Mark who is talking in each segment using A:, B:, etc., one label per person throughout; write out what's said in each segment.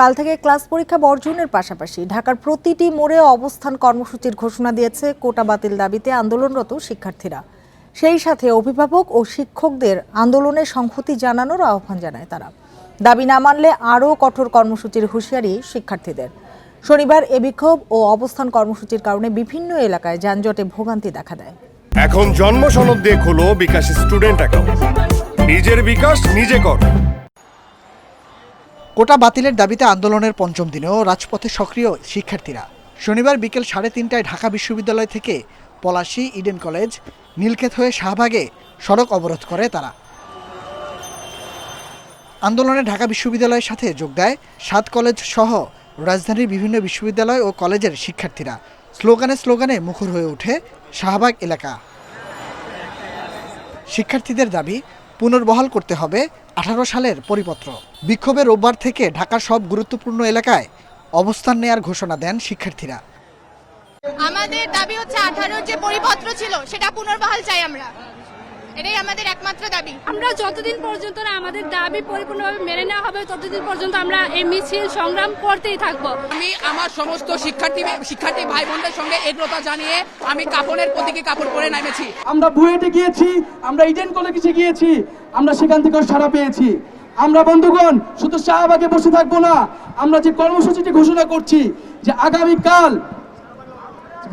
A: কাল থেকে ক্লাস পরীক্ষা বর্জনের পাশাপাশি ঢাকার প্রতিটি মোড়ে অবস্থান কর্মসূচির ঘোষণা দিয়েছে কোটা বাতিল দাবিতে আন্দোলনরত শিক্ষার্থীরা সেই সাথে অভিভাবক ও শিক্ষকদের আন্দোলনে সংহতি জানানোর আহ্বান জানায় তারা দাবি না মানলে আরও কঠোর কর্মসূচির হুঁশিয়ারি শিক্ষার্থীদের শনিবার এ বিক্ষোভ ও অবস্থান কর্মসূচির কারণে বিভিন্ন এলাকায় যানজটে ভোগান্তি দেখা দেয়
B: এখন জন্ম সনদ দিয়ে খোলো বিকাশ স্টুডেন্ট অ্যাকাউন্ট নিজের বিকাশ নিজে কর
C: কোটা বাতিলের দাবিতে আন্দোলনের পঞ্চম দিনেও রাজপথে সক্রিয় শিক্ষার্থীরা শনিবার বিকেল সাড়ে তিনটায় ঢাকা বিশ্ববিদ্যালয় থেকে পলাশী ইডেন কলেজ নীলক্ষেত হয়ে শাহবাগে সড়ক অবরোধ করে তারা আন্দোলনে ঢাকা বিশ্ববিদ্যালয়ের সাথে যোগ দেয় সাত কলেজ সহ রাজধানীর বিভিন্ন বিশ্ববিদ্যালয় ও কলেজের শিক্ষার্থীরা স্লোগানে স্লোগানে মুখর হয়ে ওঠে শাহবাগ এলাকা শিক্ষার্থীদের দাবি পুনর্বহাল করতে হবে আঠারো সালের পরিপত্র বিক্ষোভে রোববার থেকে ঢাকার সব গুরুত্বপূর্ণ এলাকায় অবস্থান নেয়ার ঘোষণা দেন শিক্ষার্থীরা
D: আমাদের দাবি হচ্ছে আঠারোর যে পরিপত্র ছিল সেটা পুনর্বহাল চাই আমরা এটাই আমাদের একমাত্র দাবি
E: আমরা যতদিন পর্যন্ত আমাদের দাবি পরিপূর্ণভাবে মেনে নেওয়া হবে ততদিন পর্যন্ত আমরা এই মিছিল সংগ্রাম করতেই থাকব
F: আমি আমার সমস্ত শিক্ষার্থী শিক্ষার্থী ভাই বোনদের সঙ্গে এগ্রতা জানিয়ে আমি কাপড়ের প্রতীকে কাপড় পরে নামেছি
G: আমরা বুয়েটে গিয়েছি আমরা ইডেন কলেজে গিয়েছি আমরা সেখান থেকেও সারা পেয়েছি আমরা বন্ধুগণ শুধু শাহবাগে বসে থাকবো না আমরা যে কর্মসূচিটি ঘোষণা করছি যে আগামীকাল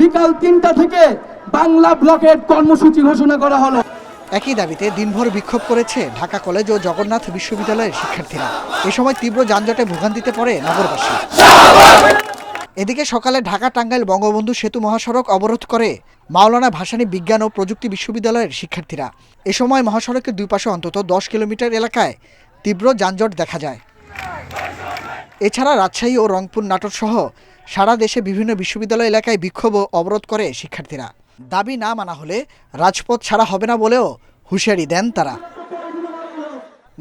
G: বিকাল তিনটা থেকে বাংলা ব্লকের কর্মসূচি ঘোষণা করা হলো
C: একই দাবিতে দিনভর বিক্ষোভ করেছে ঢাকা কলেজ ও জগন্নাথ বিশ্ববিদ্যালয়ের শিক্ষার্থীরা এ সময় তীব্র যানজটে ভোগান্তিতে পড়ে নগরবাসী এদিকে সকালে ঢাকা টাঙ্গাইল বঙ্গবন্ধু সেতু মহাসড়ক অবরোধ করে মাওলানা ভাসানী বিজ্ঞান ও প্রযুক্তি বিশ্ববিদ্যালয়ের শিক্ষার্থীরা এ সময় মহাসড়কের দুই পাশে অন্তত দশ কিলোমিটার এলাকায় তীব্র যানজট দেখা যায় এছাড়া রাজশাহী ও রংপুর নাটোর সহ সারা দেশে বিভিন্ন বিশ্ববিদ্যালয় এলাকায় বিক্ষোভ ও অবরোধ করে শিক্ষার্থীরা দাবি না মানা হলে রাজপথ ছাড়া হবে না বলেও হুঁশিয়ারি দেন তারা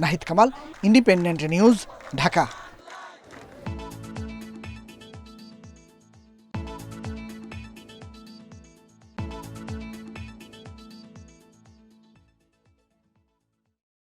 C: নাহিদ কামাল ইন্ডিপেন্ডেন্ট নিউজ ঢাকা